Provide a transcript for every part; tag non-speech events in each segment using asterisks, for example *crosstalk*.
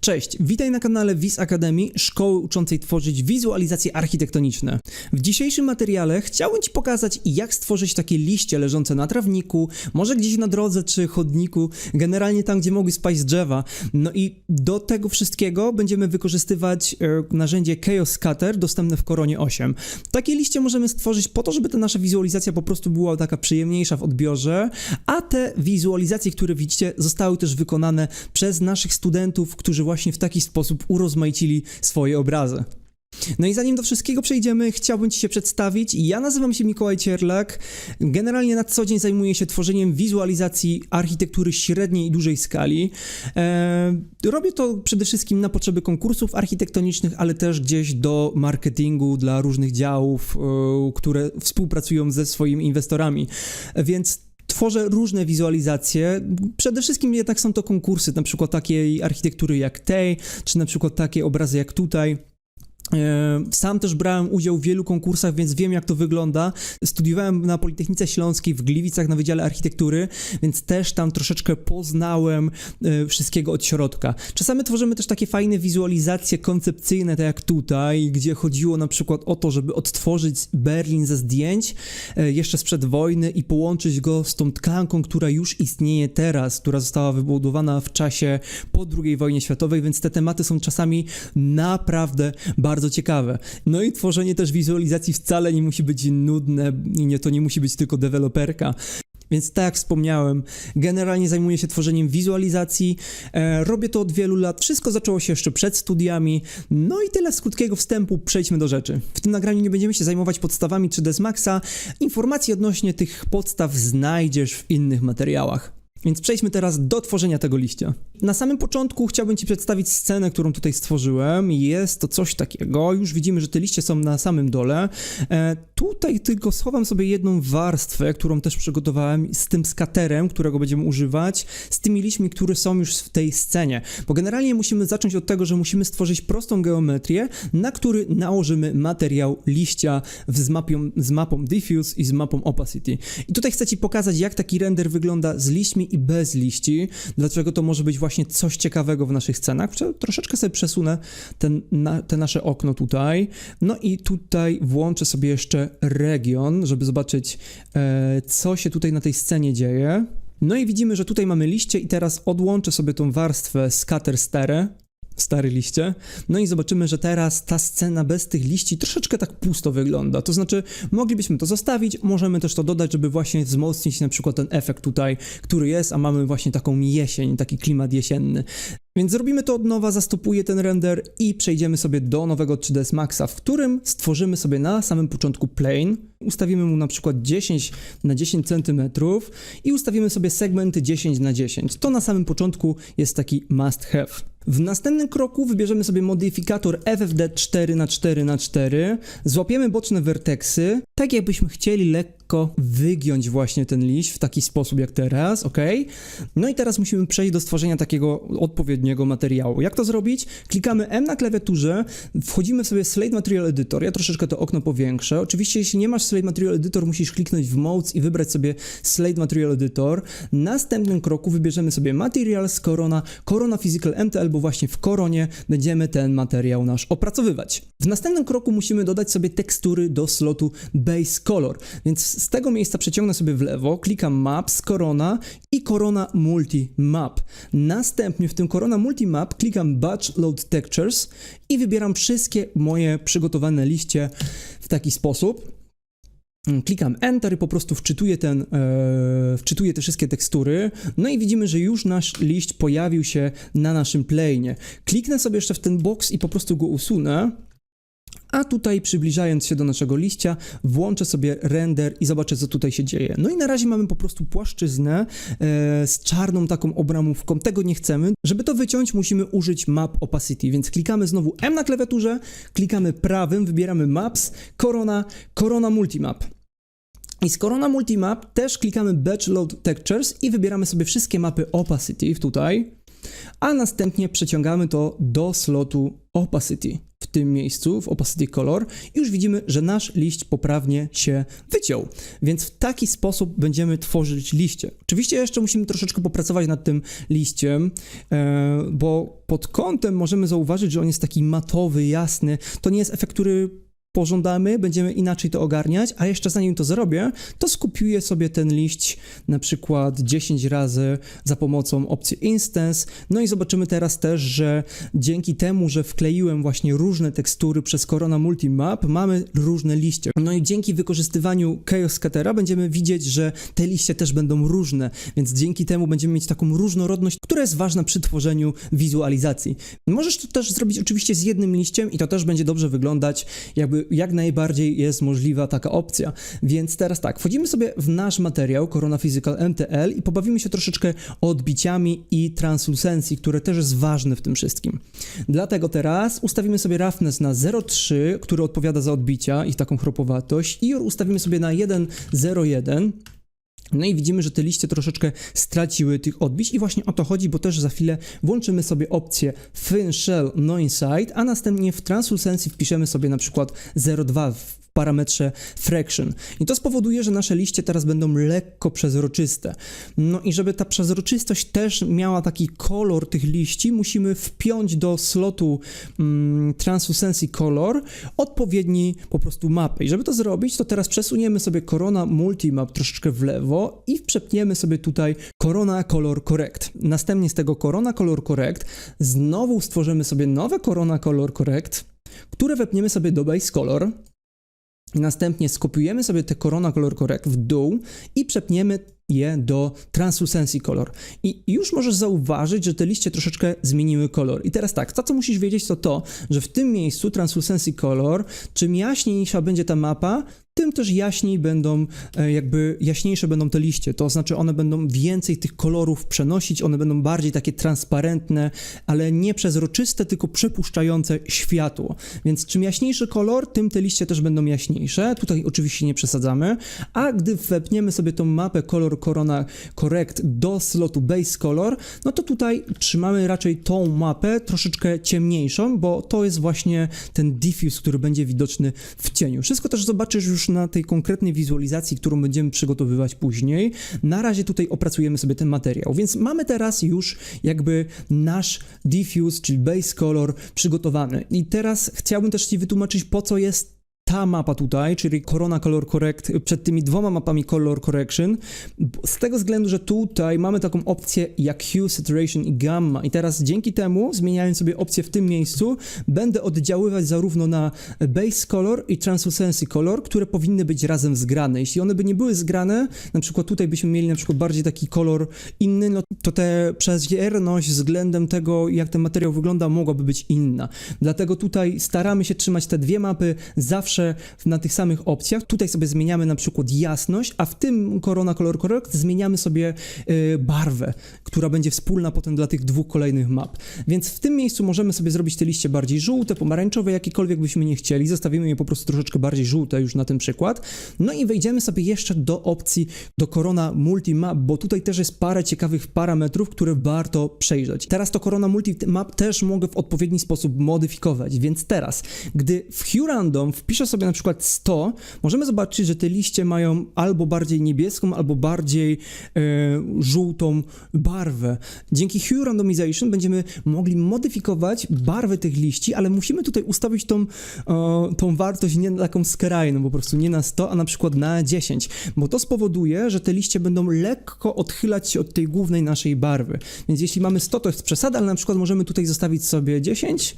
Cześć, witaj na kanale Wiz Academy, szkoły uczącej tworzyć wizualizacje architektoniczne. W dzisiejszym materiale chciałbym Ci pokazać, jak stworzyć takie liście leżące na trawniku, może gdzieś na drodze czy chodniku, generalnie tam, gdzie mogły spaść z drzewa. No i do tego wszystkiego będziemy wykorzystywać e, narzędzie Chaos Scatter dostępne w Koronie 8. Takie liście możemy stworzyć po to, żeby ta nasza wizualizacja po prostu była taka przyjemniejsza w odbiorze, a te wizualizacje, które widzicie, zostały też wykonane przez naszych studentów, którzy właśnie w taki sposób urozmaicili swoje obrazy. No i zanim do wszystkiego przejdziemy, chciałbym Ci się przedstawić. Ja nazywam się Mikołaj Cierlak. Generalnie na co dzień zajmuję się tworzeniem wizualizacji architektury średniej i dużej skali. Eee, robię to przede wszystkim na potrzeby konkursów architektonicznych, ale też gdzieś do marketingu dla różnych działów, e, które współpracują ze swoimi inwestorami. Więc tworzę różne wizualizacje. Przede wszystkim jednak są to konkursy, na przykład takiej architektury jak tej, czy na przykład takie obrazy jak tutaj. E, Sam też brałem udział w wielu konkursach, więc wiem jak to wygląda. Studiowałem na Politechnice Śląskiej w Gliwicach na Wydziale Architektury, więc też tam troszeczkę poznałem e, wszystkiego od środka. Czasami tworzymy też takie fajne wizualizacje koncepcyjne, tak jak tutaj, gdzie chodziło na przykład o to, żeby odtworzyć Berlin ze zdjęć e, jeszcze sprzed wojny i połączyć go z tą tkanką, która już istnieje teraz, która została wybudowana w czasie po II wojnie światowej, więc te tematy są czasami naprawdę bardzo ciekawe. No i tworzenie też wizualizacji wcale nie musi być nudne i nie, to nie musi być tylko deweloperka. Więc tak jak wspomniałem, generalnie zajmuję się tworzeniem wizualizacji, e, robię to od wielu lat, wszystko zaczęło się jeszcze przed studiami, no i tyle z krótkiego wstępu, przejdźmy do rzeczy. W tym nagraniu nie będziemy się zajmować podstawami 3ds Maxa, informacje odnośnie tych podstaw znajdziesz w innych materiałach. Więc przejdźmy teraz do tworzenia tego liścia. Na samym początku chciałbym Ci przedstawić scenę, którą tutaj stworzyłem. Jest to coś takiego. Już widzimy, że te liście są na samym dole. E, tutaj tylko schowam sobie jedną warstwę, którą też przygotowałem z tym skaterem, którego będziemy używać, z tymi liśćmi, które są już w tej scenie. Bo generalnie musimy zacząć od tego, że musimy stworzyć prostą geometrię, na który nałożymy materiał liścia z mapą, z mapą diffuse i z mapą opacity. I tutaj chcę Ci pokazać, jak taki render wygląda z liśćmi i bez liści. Dlaczego to może być właśnie coś ciekawego w naszych scenach. Troszeczkę sobie przesunę ten, na, te nasze okno tutaj. No i tutaj włączę sobie jeszcze region, żeby zobaczyć, e, co się tutaj na tej scenie dzieje. No i widzimy, że tutaj mamy liście i teraz odłączę sobie tą warstwę scatter stare, stare liście. No i zobaczymy, że teraz ta scena bez tych liści troszeczkę tak pusto wygląda. To znaczy, moglibyśmy to zostawić, możemy też to dodać, żeby właśnie wzmocnić na przykład ten efekt tutaj, który jest, a mamy właśnie taką jesień, taki klimat jesienny. Więc zrobimy to od nowa, zastopuję ten render i przejdziemy sobie do nowego 3ds Maxa, w którym stworzymy sobie na samym początku plane. Ustawimy mu na przykład 10 na 10 cm i ustawimy sobie segmenty 10 na 10. To na samym początku jest taki must have. W następnym kroku wybierzemy sobie modyfikator FFD 4 na 4 na 4 złapiemy boczne werteksy, tak jakbyśmy chcieli lekko wygiąć właśnie ten liść w taki sposób jak teraz, ok? No i teraz musimy przejść do stworzenia takiego odpowiedniego materiału. Jak to zrobić? Klikamy M na klawiaturze, wchodzimy sobie w Slate Material Editor, ja troszeczkę to okno powiększę. Oczywiście jeśli nie masz Slate Material Editor, musisz kliknąć w Modes i wybrać sobie Slate Material Editor. W następnym kroku wybierzemy sobie Materials Corona, Corona Physical MTL, bo właśnie w Koronie będziemy ten materiał nasz opracowywać. W następnym kroku musimy dodać sobie tekstury do slotu Base Color, więc z tego miejsca przeciągnę sobie w lewo, klikam Maps, Corona i Corona Multi Map. Następnie w tym Corona Multi Map klikam Batch Load Textures i wybieram wszystkie moje przygotowane liście w taki sposób. Klikam Enter i po prostu wczytuję, ten, e, wczytuję te wszystkie tekstury. No i widzimy, że już nasz liść pojawił się na naszym plane. Kliknę sobie jeszcze w ten box i po prostu go usunę. A tutaj przybliżając się do naszego liścia, włączę sobie render i zobaczę, co tutaj się dzieje. No i na razie mamy po prostu płaszczyznę e, z czarną taką obramówką. Tego nie chcemy. Żeby to wyciąć, musimy użyć Map Opacity, więc klikamy znowu M na klawiaturze, klikamy prawym, wybieramy Maps, Corona, Corona Multimap. I z Corona Multimap też klikamy Batch Load Textures i wybieramy sobie wszystkie mapy Opacity tutaj, a następnie przeciągamy to do slotu Opacity. Tym miejscu, w opacity color już widzimy, że nasz liść poprawnie się wyciął. Więc w taki sposób będziemy tworzyć liście. Oczywiście jeszcze musimy troszeczkę popracować nad tym liściem, e, bo pod kątem możemy zauważyć, że on jest taki matowy, jasny. To nie jest efekt, który pożądamy, będziemy inaczej to ogarniać, a jeszcze zanim to zrobię, to skupiuję sobie ten liść na przykład 10 razy za pomocą opcji Instance. No i zobaczymy teraz też, że dzięki temu, że wkleiłem właśnie różne tekstury przez Corona Multimap, mamy różne liście. No i dzięki wykorzystywaniu Chaos Scattera będziemy widzieć, że te liście też będą różne, więc dzięki temu będziemy mieć taką różnorodność, która jest ważna przy tworzeniu wizualizacji. Możesz to też zrobić oczywiście z jednym liściem i to też będzie dobrze wyglądać, jakby jak najbardziej jest możliwa taka opcja. Więc teraz tak, wchodzimy sobie w nasz materiał Corona Physical MTL i pobawimy się troszeczkę odbiciami i translucencji, które też jest ważne w tym wszystkim. Dlatego teraz ustawimy sobie roughness na 0,3, który odpowiada za odbicia i taką chropowatość i ustawimy sobie na 1,01 no i widzimy, że te liście troszeczkę straciły tych odbić i właśnie o to chodzi, bo też za chwilę włączymy sobie opcję Thin Shell No Inside, a następnie w Translucency wpiszemy sobie na przykład 0,2 w parametrze fraction. I to spowoduje, że nasze liście teraz będą lekko przezroczyste. No i żeby ta przezroczystość też miała taki kolor tych liści, musimy wpiąć do slotu mm, Translucency Color odpowiedni po prostu mapę. I żeby to zrobić, to teraz przesuniemy sobie Corona Multimap troszeczkę w lewo i przepniemy sobie tutaj Corona Color Correct. Następnie z tego Corona Color Correct znowu stworzymy sobie nowe Corona Color Correct, które wepniemy sobie do Base Color. Następnie skopiujemy sobie te Corona Color Correct w dół i przepniemy je do Translucency Color. I już możesz zauważyć, że te liście troszeczkę zmieniły kolor. I teraz tak, to co musisz wiedzieć to to, że w tym miejscu Translucency Color, czym jaśniejsza będzie ta mapa, tym też jaśniej będą, e, jakby jaśniejsze będą te liście, to znaczy one będą więcej tych kolorów przenosić, one będą bardziej takie transparentne, ale nie przezroczyste, tylko przepuszczające światło. Więc czym jaśniejszy kolor, tym te liście też będą jaśniejsze. Tutaj oczywiście nie przesadzamy, a gdy wepniemy sobie tą mapę Color Corona Correct do slotu Base Color, no to tutaj trzymamy raczej tą mapę troszeczkę ciemniejszą, bo to jest właśnie ten diffuse, który będzie widoczny w cieniu. Wszystko też zobaczysz już na tej konkretnej wizualizacji, którą będziemy przygotowywać później. Na razie tutaj opracujemy sobie ten materiał, więc mamy teraz już jakby nasz diffuse, czyli base color przygotowany. I teraz chciałbym też Ci wytłumaczyć, po co jest ta mapa tutaj, czyli Corona Color Correct, przed tymi dwoma mapami Color Correction, z tego względu, że tutaj mamy taką opcję jak Hue, Saturation i Gamma i teraz dzięki temu, zmieniając sobie opcję w tym miejscu, będę oddziaływać zarówno na Base Color i Translucency Color, które powinny być razem zgrane. Jeśli one by nie były zgrane, na przykład tutaj byśmy mieli na przykład bardziej taki kolor inny, no to te przezierność względem tego, jak ten materiał wygląda, mogłaby być inna. Dlatego tutaj staramy się trzymać te dwie mapy zawsze na tych samych opcjach. Tutaj sobie zmieniamy na przykład jasność, a w tym Corona Color Correct zmieniamy sobie y, barwę, która będzie wspólna potem dla tych dwóch kolejnych map. Więc w tym miejscu możemy sobie zrobić te liście bardziej żółte, pomarańczowe, jakiekolwiek byśmy nie chcieli. Zostawimy je po prostu troszeczkę bardziej żółte już na ten przykład. No i wejdziemy sobie jeszcze do opcji do Corona Multimap, bo tutaj też jest parę ciekawych parametrów, które warto przejrzeć. Teraz to Corona Multimap też mogę w odpowiedni sposób modyfikować, więc teraz, gdy w Hue Random wpiszę sobie na przykład 100, możemy zobaczyć, że te liście mają albo bardziej niebieską, albo bardziej e, żółtą barwę. Dzięki Hue Randomization będziemy mogli modyfikować barwę tych liści, ale musimy tutaj ustawić tą, e, tą wartość nie na taką skrajną, po prostu nie na 100, a na przykład na 10, bo to spowoduje, że te liście będą lekko odchylać się od tej głównej naszej barwy. Więc jeśli mamy 100, to jest przesada, ale na przykład możemy tutaj zostawić sobie 10,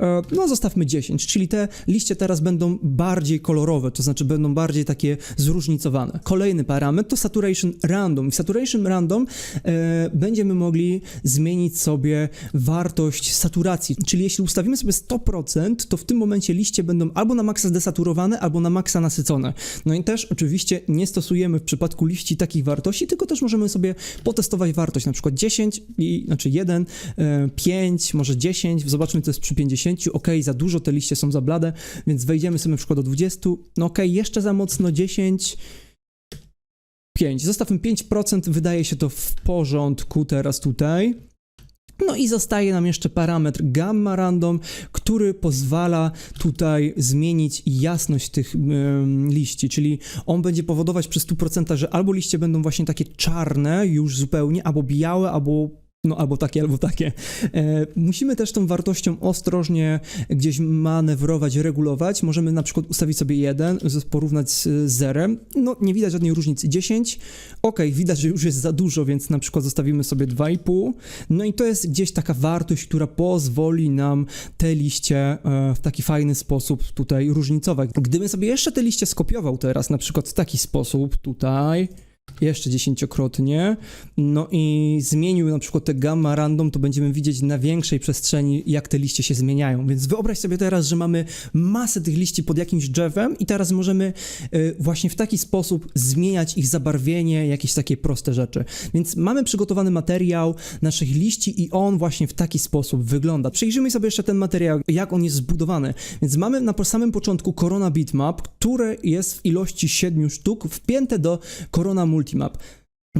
e, no zostawmy 10, czyli te liście teraz będą bardziej kolorowe, to znaczy będą bardziej takie zróżnicowane. Kolejny parametr to Saturation Random. W Saturation Random e, będziemy mogli zmienić sobie wartość saturacji, czyli jeśli ustawimy sobie 100%, to w tym momencie liście będą albo na maksa zdesaturowane, albo na maksa nasycone. No i też oczywiście nie stosujemy w przypadku liści takich wartości, tylko też możemy sobie potestować wartość, na przykład 10 i znaczy 1, e, 5, może 10, zobaczmy co jest przy 50, ok, za dużo te liście są za blade, więc wejdziemy sobie na przykład do 20, no ok, jeszcze za mocno 10, 5, zostawmy 5%, wydaje się to w porządku teraz tutaj. No i zostaje nam jeszcze parametr gamma random, który pozwala tutaj zmienić jasność tych em, liści, czyli on będzie powodować przy 100%, że albo liście będą właśnie takie czarne już zupełnie, albo białe, albo no albo takie, albo takie. E, musimy też tą wartością ostrożnie gdzieś manewrować, regulować. Możemy na przykład ustawić sobie 1, z- porównać z zerem. No nie widać żadnej różnicy. 10, ok, widać, że już jest za dużo, więc na przykład zostawimy sobie 2,5. No i to jest gdzieś taka wartość, która pozwoli nam te liście e, w taki fajny sposób tutaj różnicować. Gdybym sobie jeszcze te liście skopiował teraz, na przykład w taki sposób tutaj, jeszcze dziesięciokrotnie, no i zmienił na przykład te gamma random, to będziemy widzieć na większej przestrzeni, jak te liście się zmieniają. Więc wyobraź sobie teraz, że mamy masę tych liści pod jakimś drzewem i teraz możemy y, właśnie w taki sposób zmieniać ich zabarwienie, jakieś takie proste rzeczy. Więc mamy przygotowany materiał naszych liści i on właśnie w taki sposób wygląda. Przejrzyjmy sobie jeszcze ten materiał, jak on jest zbudowany. Więc mamy na samym początku Corona Bitmap, które jest w ilości 7 sztuk wpięte do Corona Multimap.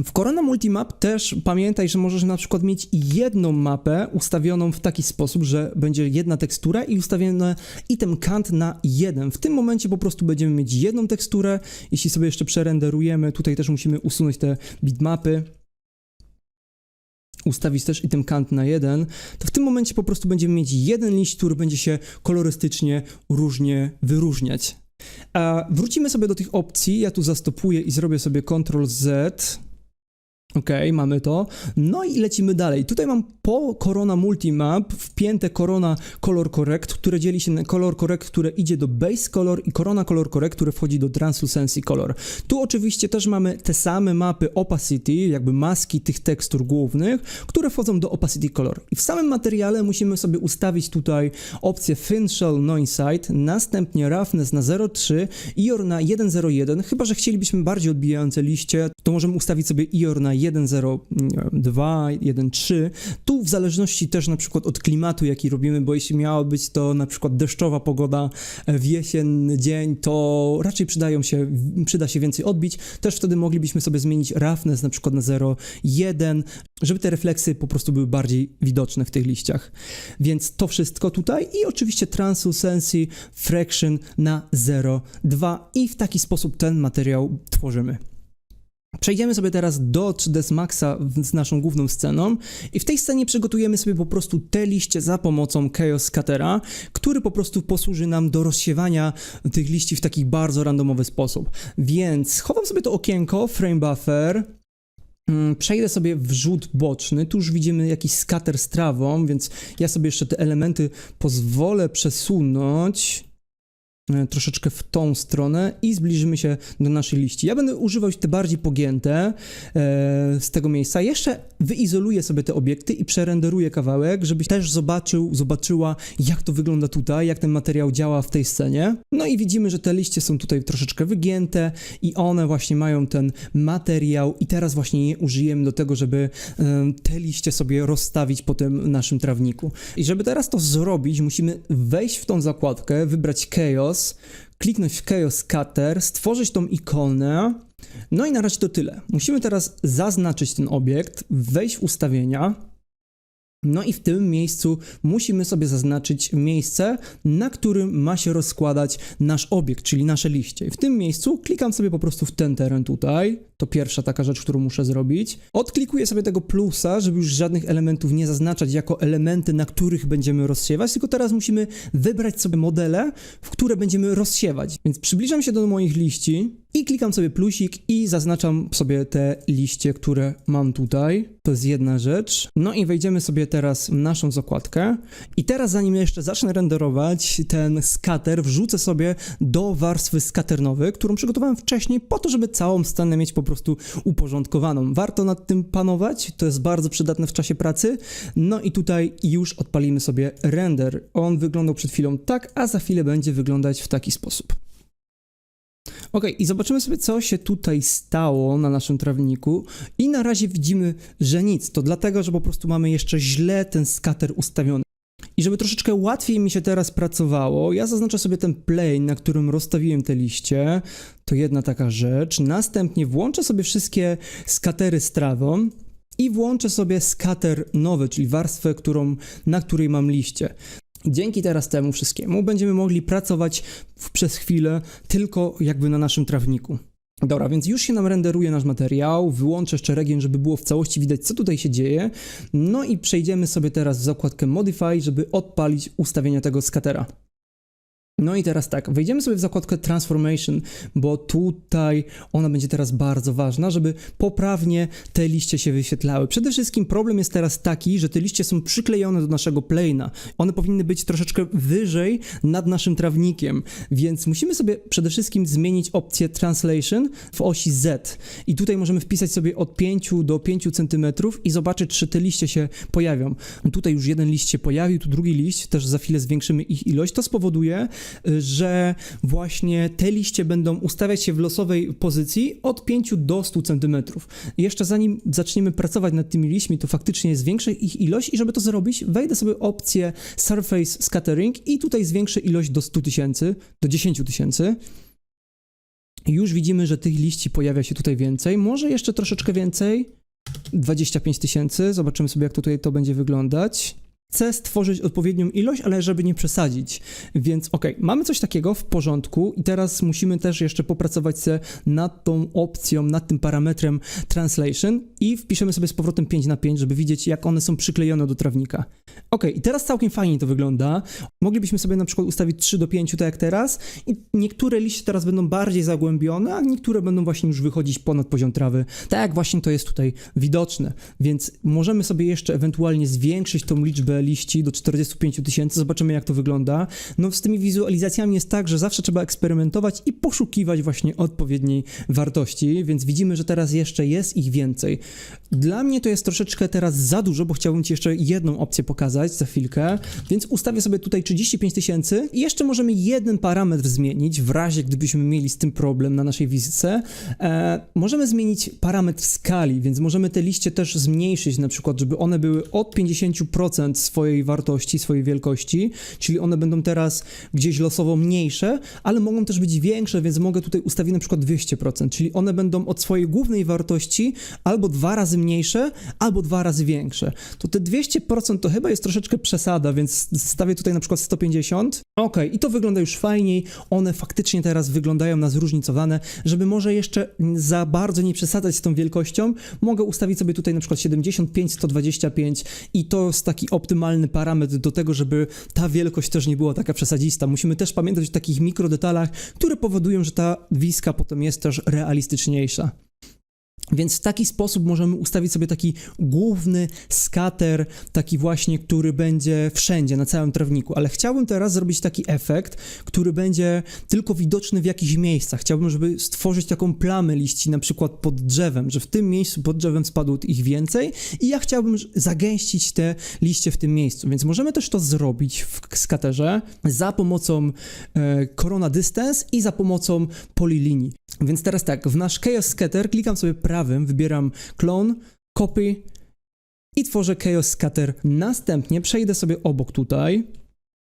W Corona Multimap też pamiętaj, że możesz na przykład mieć jedną mapę ustawioną w taki sposób, że będzie jedna tekstura i ustawiony item count na jeden. W tym momencie po prostu będziemy mieć jedną teksturę. Jeśli sobie jeszcze przerenderujemy, tutaj też musimy usunąć te bitmapy ustawić też item count na jeden, to w tym momencie po prostu będziemy mieć jeden liść, który będzie się kolorystycznie różnie wyróżniać. A wrócimy sobie do tych opcji. Ja tu zastopuję i zrobię sobie Ctrl Z. Ok, mamy to. No i lecimy dalej. Tutaj mam po Corona Multimap wpięte Corona Color Correct, które dzieli się na Color Correct, które idzie do Base Color i Corona Color Correct, które wchodzi do Translucency Color. Tu oczywiście też mamy te same mapy Opacity, jakby maski tych tekstur głównych, które wchodzą do Opacity Color. I w samym materiale musimy sobie ustawić tutaj opcję Thin Shell Noisite, następnie Roughness na 0,3, IOR na 1,01, chyba że chcielibyśmy bardziej odbijające liście, to możemy ustawić sobie IOR na 1,02, 1,3. Tu w zależności też na przykład od klimatu, jaki robimy, bo jeśli miała być to na przykład deszczowa pogoda w jesienny dzień, to raczej przydają się, przyda się więcej odbić. Też wtedy moglibyśmy sobie zmienić roughness na przykład na 0,1, żeby te refleksy po prostu były bardziej widoczne w tych liściach. Więc to wszystko tutaj i oczywiście Translucency Fraction na 0,2 i w taki sposób ten materiał tworzymy. Przejdziemy sobie teraz do 3ds Maxa z naszą główną sceną i w tej scenie przygotujemy sobie po prostu te liście za pomocą Chaos Scattera, który po prostu posłuży nam do rozsiewania tych liści w taki bardzo randomowy sposób. Więc chowam sobie to okienko, frame buffer, Mm, Przejdę sobie w rzut boczny. Tu już widzimy jakiś skater z trawą, więc ja sobie jeszcze te elementy pozwolę przesunąć troszeczkę w tą stronę i zbliżymy się do naszej liści. Ja będę używał te bardziej pogięte e, z tego miejsca. Jeszcze wyizoluję sobie te obiekty i przerenderuję kawałek, żebyś też zobaczył, zobaczyła jak to wygląda tutaj, jak ten materiał działa w tej scenie. No i widzimy, że te liście są tutaj troszeczkę wygięte i one właśnie mają ten materiał i teraz właśnie je użyjemy do tego, żeby e, te liście sobie rozstawić po tym naszym trawniku. I żeby teraz to zrobić, musimy wejść w tą zakładkę, wybrać Chaos, kliknąć w Chaos Scatter, stworzyć tą ikonę. No i na razie to tyle. Musimy teraz zaznaczyć ten obiekt, wejść w ustawienia. No i w tym miejscu musimy sobie zaznaczyć miejsce, na którym ma się rozkładać nasz obiekt, czyli nasze liście. I w tym miejscu klikam sobie po prostu w ten teren tutaj. To pierwsza taka rzecz, którą muszę zrobić. Odklikuję sobie tego plusa, żeby już żadnych elementów nie zaznaczać jako elementy, na których będziemy rozsiewać, tylko teraz musimy wybrać sobie modele, w które będziemy rozsiewać. Więc przybliżam się do moich liści i klikam sobie plusik i zaznaczam sobie te liście, które mam tutaj. To jest jedna rzecz. No i wejdziemy sobie teraz w naszą zakładkę. I teraz zanim jeszcze zacznę renderować ten scatter, wrzucę sobie do warstwy scatternowej, którą przygotowałem wcześniej po to, żeby całą scenę mieć po prostu uporządkowaną. Warto nad tym panować, to jest bardzo przydatne w czasie pracy. No i tutaj już odpalimy sobie render. On wyglądał przed chwilą tak, a za chwilę będzie wyglądać w taki sposób. Ok, i zobaczymy sobie, co się tutaj stało na naszym trawniku. I na razie widzimy, że nic. To dlatego, że po prostu mamy jeszcze źle ten skater ustawiony. I żeby troszeczkę łatwiej mi się teraz pracowało, ja zaznaczę sobie ten plane, na którym rozstawiłem te liście. To jedna taka rzecz. Następnie włączę sobie wszystkie skatery z trawą. i włączę sobie scatter nowy, czyli warstwę, którą, na której mam liście. Dzięki teraz temu wszystkiemu będziemy mogli pracować przez chwilę tylko jakby na naszym trawniku. Dobra, więc już się nam renderuje nasz materiał, wyłączę jeszcze region, żeby było w całości widać, co tutaj się dzieje. No i przejdziemy sobie teraz w zakładkę Modify, żeby odpalić ustawienia tego skatera. No i teraz tak, wejdziemy sobie w zakładkę Transformation, bo tutaj ona będzie teraz bardzo ważna, żeby poprawnie te liście się wyświetlały. Przede wszystkim problem jest teraz taki, że te liście są przyklejone do naszego plane'a. One powinny być troszeczkę wyżej nad naszym trawnikiem, więc musimy sobie przede wszystkim zmienić opcję Translation w osi Z. I tutaj możemy wpisać sobie od 5 do 5 cm i zobaczyć, czy te liście się pojawią. Tutaj już jeden liść się pojawił, tu drugi liść, też za chwilę zwiększymy ich ilość. To spowoduje, że właśnie te liście będą ustawiać się w losowej pozycji od 5 do 100 cm. Jeszcze zanim zaczniemy pracować nad tymi liśćmi, to faktycznie zwiększę ich ilość i żeby to zrobić, wejdę sobie opcję Surface Scattering i tutaj zwiększę ilość do 100 tysięcy, do 10 tysięcy. Już widzimy, że tych liści pojawia się tutaj więcej, może jeszcze troszeczkę więcej, 25 tysięcy, zobaczymy sobie jak tutaj to będzie wyglądać. Chcę stworzyć odpowiednią ilość, ale żeby nie przesadzić. Więc ok, mamy coś takiego w porządku i teraz musimy też jeszcze popracować się nad tą opcją, nad tym parametrem translation i wpiszemy sobie z powrotem 5 na 5, żeby widzieć jak one są przyklejone do trawnika. Ok, i teraz całkiem fajnie to wygląda. Moglibyśmy sobie na przykład ustawić 3 do 5, tak jak teraz i niektóre liście teraz będą bardziej zagłębione, a niektóre będą właśnie już wychodzić ponad poziom trawy. Tak jak właśnie to jest tutaj widoczne. Więc możemy sobie jeszcze ewentualnie zwiększyć tą liczbę liści do 45 tysięcy, zobaczymy jak to wygląda. No z tymi wizualizacjami jest tak, że zawsze trzeba eksperymentować i poszukiwać właśnie odpowiedniej wartości, więc widzimy, że teraz jeszcze jest ich więcej. Dla mnie to jest troszeczkę teraz za dużo, bo chciałbym Ci jeszcze jedną opcję pokazać za chwilkę, więc ustawię sobie tutaj 35 tysięcy i jeszcze możemy jeden parametr zmienić, w razie gdybyśmy mieli z tym problem na naszej wizyce. E, możemy zmienić parametr skali, więc możemy te liście też zmniejszyć, na przykład, żeby one były od 50% swojej wartości, swojej wielkości, czyli one będą teraz gdzieś losowo mniejsze, ale mogą też być większe, więc mogę tutaj ustawić na przykład 200%, czyli one będą od swojej głównej wartości albo dwa razy mniejsze, albo dwa razy większe. To te 200% to chyba jest troszeczkę przesada, więc stawię tutaj na przykład 150. Ok, i to wygląda już fajniej, one faktycznie teraz wyglądają na zróżnicowane, żeby może jeszcze za bardzo nie przesadzać z tą wielkością, mogę ustawić sobie tutaj na przykład 75, 125 i to jest taki optymalny parametr do tego, żeby ta wielkość też nie była taka przesadzista. Musimy też pamiętać o takich mikrodetalach, które powodują, że ta wiska potem jest też realistyczniejsza. Więc w taki sposób możemy ustawić sobie taki główny skater, taki właśnie, który będzie wszędzie, na całym trawniku. Ale chciałbym teraz zrobić taki efekt, który będzie tylko widoczny w jakichś miejscach. Chciałbym, żeby stworzyć taką plamę liści, na przykład pod drzewem, że w tym miejscu pod drzewem spadło ich więcej i ja chciałbym zagęścić te liście w tym miejscu. Więc możemy też to zrobić w skaterze za pomocą e, Corona Distance i za pomocą polilinii. Więc teraz tak, w nasz Chaos Scatter klikam sobie prawym, wybieram Clone, Copy i tworzę Chaos Scatter. Następnie przejdę sobie obok tutaj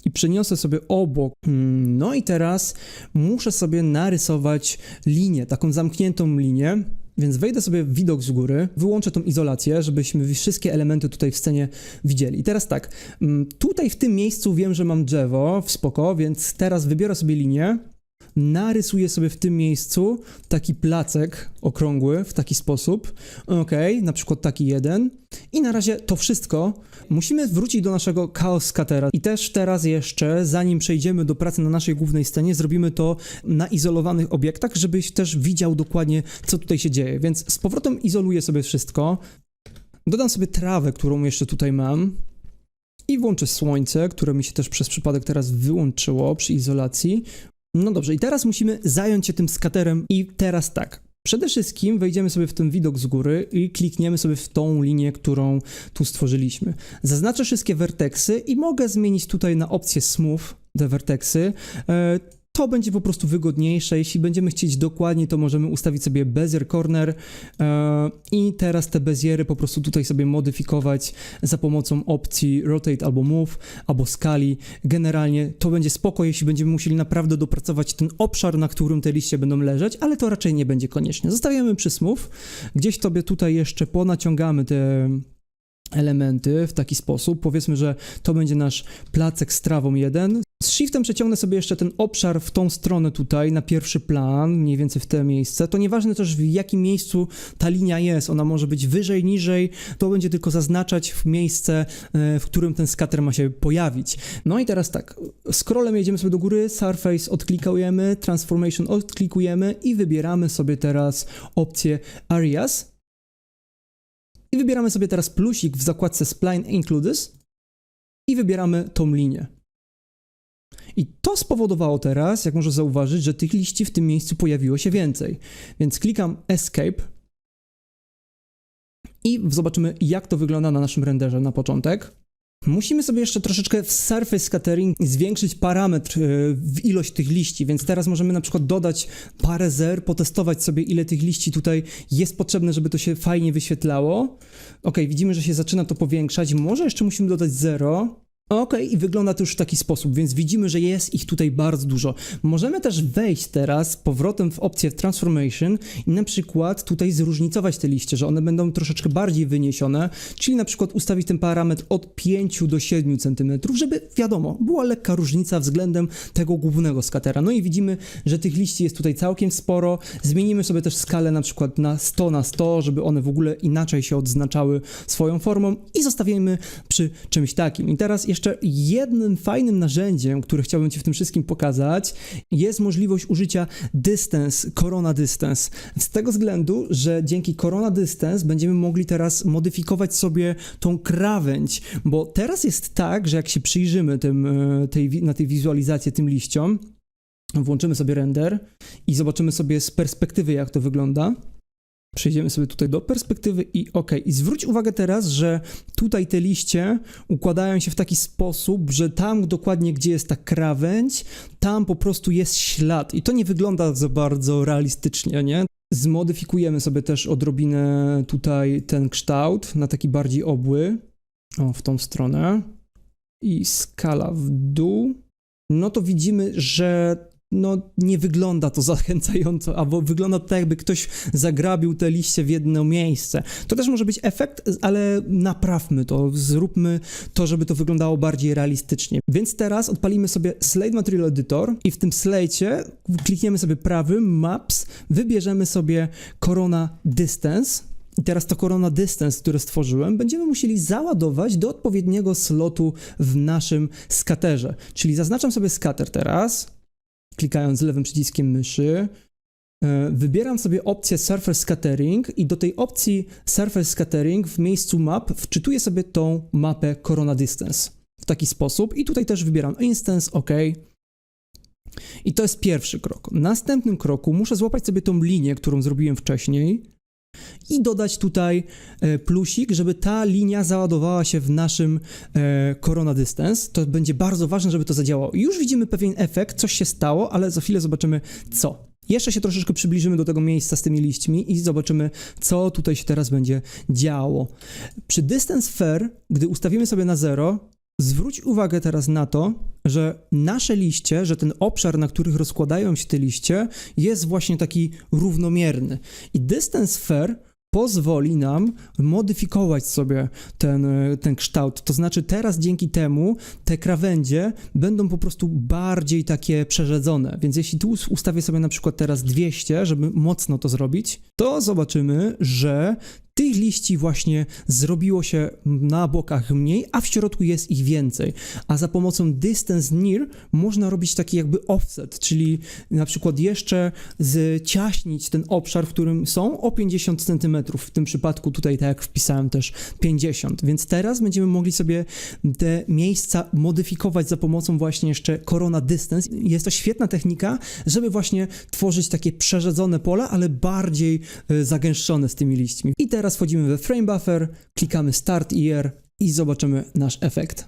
i przeniosę sobie obok. Hmm, No i teraz muszę sobie narysować linię, taką zamkniętą linię. Więc wejdę sobie w widok z góry, wyłączę tą izolację, żebyśmy wszystkie elementy tutaj w scenie widzieli. I teraz tak, mm, tutaj w tym miejscu wiem, że mam drzewo, w spoko, więc teraz wybiorę sobie linię, narysuję sobie w tym miejscu taki placek okrągły w taki sposób. Ok, na przykład taki jeden. I na razie to wszystko. Musimy wrócić do naszego chaos scatera. I też teraz jeszcze, zanim przejdziemy do pracy na naszej głównej scenie, zrobimy to na izolowanych obiektach, żebyś też widział dokładnie, co tutaj się dzieje. Więc z powrotem izoluję sobie wszystko. Dodam sobie trawę, którą jeszcze tutaj mam. I włączę słońce, które mi się też przez przypadek teraz wyłączyło przy izolacji. No dobrze, i teraz musimy zająć się tym skaterem i teraz tak. Przede wszystkim wejdziemy sobie w ten widok z góry i klikniemy sobie w tą linię, którą tu stworzyliśmy. Zaznaczę wszystkie werteksy i mogę zmienić tutaj na opcję Smooth te werteksy. To będzie po prostu wygodniejsze. Jeśli będziemy chcieć dokładnie, to możemy ustawić sobie bezier corner e, i teraz te beziery po prostu tutaj sobie modyfikować za pomocą opcji rotate albo move, albo skali. Generalnie to będzie spoko, jeśli będziemy musieli naprawdę dopracować ten obszar, na którym te liście będą leżeć, ale to raczej nie będzie koniecznie. Zostawiamy przy smooth. Gdzieś sobie tutaj jeszcze ponaciągamy te elementy w taki sposób. Powiedzmy, że to będzie nasz placek z trawą 1. Z shiftem przeciągnę sobie jeszcze ten obszar w tą stronę tutaj, na pierwszy plan, mniej więcej w te miejsce. To nieważne też w jakim miejscu ta linia jest, ona może być wyżej, niżej, to będzie tylko zaznaczać w miejsce, e, w którym ten skater ma się pojawić. No i teraz tak, scrollem jedziemy sobie do góry, Surface odklikujemy, Transformation odklikujemy i wybieramy sobie teraz opcję Areas. I wybieramy sobie teraz plusik w zakładce Spline Includes i wybieramy tą linię. I to spowodowało teraz, jak można zauważyć, że tych liści w tym miejscu pojawiło się więcej. Więc klikam Escape i zobaczymy, jak to wygląda na naszym renderze na początek. Musimy sobie jeszcze troszeczkę w Surface Scattering zwiększyć parametr e, w ilość tych liści, więc teraz możemy na przykład dodać parę zer, potestować sobie ile tych liści tutaj jest potrzebne, żeby to się fajnie wyświetlało. Ok, widzimy, że się zaczyna to powiększać, może jeszcze musimy dodać 0. Ok, i wygląda to już w taki sposób, więc widzimy, że jest ich tutaj bardzo dużo. Możemy też wejść teraz powrotem w opcję Transformation i na przykład tutaj zróżnicować te liście, że one będą troszeczkę bardziej wyniesione, czyli na przykład ustawić ten parametr od 5 do 7 cm, żeby wiadomo, była lekka różnica względem tego głównego skatera. No i widzimy, że tych liści jest tutaj całkiem sporo. Zmienimy sobie też skalę na przykład na 100 na 100, żeby one w ogóle inaczej się odznaczały swoją formą i zostawimy przy czymś takim. I teraz jeszcze jednym fajnym narzędziem, które chciałbym Ci w tym wszystkim pokazać, jest możliwość użycia distance, corona distance. Z tego względu, że dzięki corona distance będziemy mogli teraz modyfikować sobie tą krawędź, bo teraz jest tak, że jak się przyjrzymy tym, e, tej, na tej wizualizacji tym liściom, włączymy sobie render i zobaczymy sobie z perspektywy, jak to wygląda. Przejdziemy sobie tutaj do perspektywy i ok. I zwróć uwagę teraz, że tutaj te liście układają się w taki sposób, że tam dokładnie, gdzie jest ta krawędź, tam po prostu jest ślad. I to nie wygląda za bardzo realistycznie, nie? Zmodyfikujemy sobie też odrobinę tutaj ten kształt na taki bardziej obły. O, w tą stronę. I skala w dół. No to widzimy, że no nie wygląda to *laughs* zachęcająco, albo wygląda to tak, jakby ktoś zagrabił te liście w jedno miejsce. To też może być efekt, ale naprawmy to, zróbmy to, żeby to wyglądało bardziej realistycznie. Więc teraz odpalimy sobie Slate Material Editor i w tym slate'cie klikniemy sobie prawym Maps, wybierzemy sobie Corona Distance, i teraz to Corona Distance, które stworzyłem, będziemy musieli załadować do odpowiedniego slotu w naszym skaterze. Czyli zaznaczam sobie skater teraz, klikając lewym przyciskiem myszy. E, Wybieram sobie opcję Surface Scattering i do tej opcji Surface Scattering w miejscu map wczytuję sobie tą mapę Corona Distance w taki sposób i tutaj też wybieram Instance, OK. I to jest pierwszy krok. W następnym kroku muszę złapać sobie tą linię, którą zrobiłem wcześniej i dodać tutaj e, plusik, żeby ta linia załadowała się w naszym e, Corona Distance. To będzie bardzo ważne, żeby to zadziałało. Już widzimy pewien efekt, coś się stało, ale za chwilę zobaczymy co. Jeszcze się troszeczkę przybliżymy do tego miejsca z tymi liśćmi i zobaczymy, co tutaj się teraz będzie działo. Przy Distance Fair, gdy ustawimy sobie na 0, zwróć uwagę teraz na to, że nasze liście, że ten obszar, na których rozkładają się te liście, jest właśnie taki równomierny. I Distance Fair pozwoli nam modyfikować sobie ten, ten kształt. To znaczy teraz dzięki temu te krawędzie będą po prostu bardziej takie przerzedzone. Więc jeśli tu ustawię sobie na przykład teraz 200, żeby mocno to zrobić, to zobaczymy, że tych liści właśnie zrobiło się na bokach mniej, a w środku jest ich więcej. A za pomocą distance near można robić taki jakby offset, czyli na przykład jeszcze zciaśnić ten obszar, w którym są o 50 cm. W tym przypadku tutaj, tak jak wpisałem też 50. Więc teraz będziemy mogli sobie te miejsca modyfikować za pomocą właśnie jeszcze Corona Distance. Jest to świetna technika, żeby właśnie tworzyć takie przerzedzone pola, ale bardziej e, zagęszczone z tymi liśćmi. I teraz wchodzimy we Frame Buffer, klikamy Start Year i zobaczymy nasz efekt.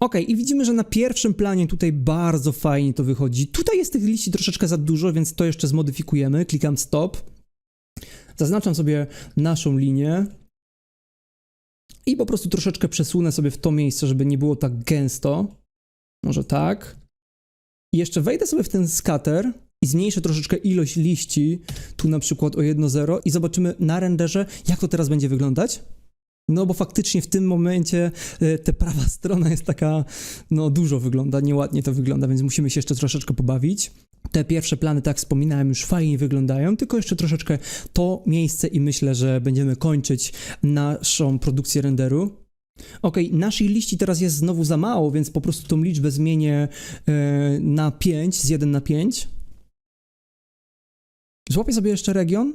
Ok, i widzimy, że na pierwszym planie tutaj bardzo fajnie to wychodzi. Tutaj jest tych liści troszeczkę za dużo, więc to jeszcze zmodyfikujemy. Klikam stop. Zaznaczam sobie naszą linię. I po prostu troszeczkę przesunę sobie w to miejsce, żeby nie było tak gęsto. Może tak. I jeszcze wejdę sobie w ten scatter i zmniejszę troszeczkę ilość liści, tu na przykład o 1,0 i zobaczymy na renderze, jak to teraz będzie wyglądać. No bo faktycznie w tym momencie y, ta prawa *laughs* strona jest taka, no dużo wygląda, nieładnie to wygląda, więc musimy się jeszcze troszeczkę pobawić. Te pierwsze plany, tak wspominałem, już fajnie wyglądają, tylko jeszcze troszeczkę to miejsce i myślę, że będziemy kończyć naszą produkcję renderu. Ok, naszej liści teraz jest znowu za mało, więc po prostu tą liczbę zmienię e, na 5, z 1 na 5. Złapię sobie jeszcze region.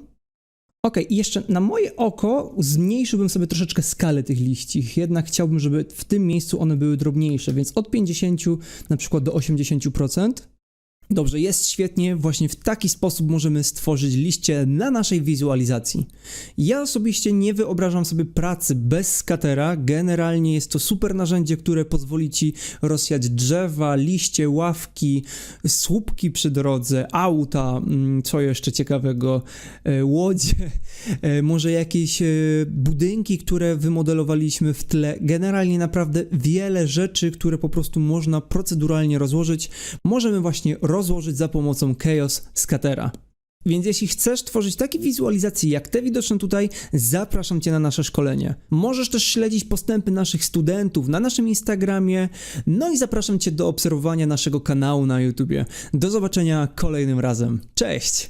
Ok, i jeszcze na moje oko zmniejszyłbym sobie troszeczkę skalę tych liści. Jednak chciałbym, żeby w tym miejscu one były drobniejsze, więc od 50 na przykład do 80%. Dobrze, jest świetnie. Właśnie w taki sposób możemy stworzyć liście na naszej wizualizacji. Ja osobiście nie wyobrażam sobie pracy bez skatera. Generalnie jest to super narzędzie, które pozwoli ci rozsiać drzewa, liście, ławki, słupki przy drodze, auta, mm, co jeszcze ciekawego, e, łodzie, e, może jakieś e, budynki, które wymodelowaliśmy w tle. Generalnie naprawdę wiele rzeczy, które po prostu można proceduralnie rozłożyć, możemy właśnie rozłożyć za pomocą Chaos Scattera. Więc jeśli chcesz tworzyć takie wizualizacje jak te widoczne tutaj, zapraszam Cię na nasze szkolenie. Możesz też śledzić postępy naszych studentów na naszym Instagramie, no i zapraszam Cię do obserwowania naszego kanału na YouTubie. Do zobaczenia kolejnym razem. Cześć!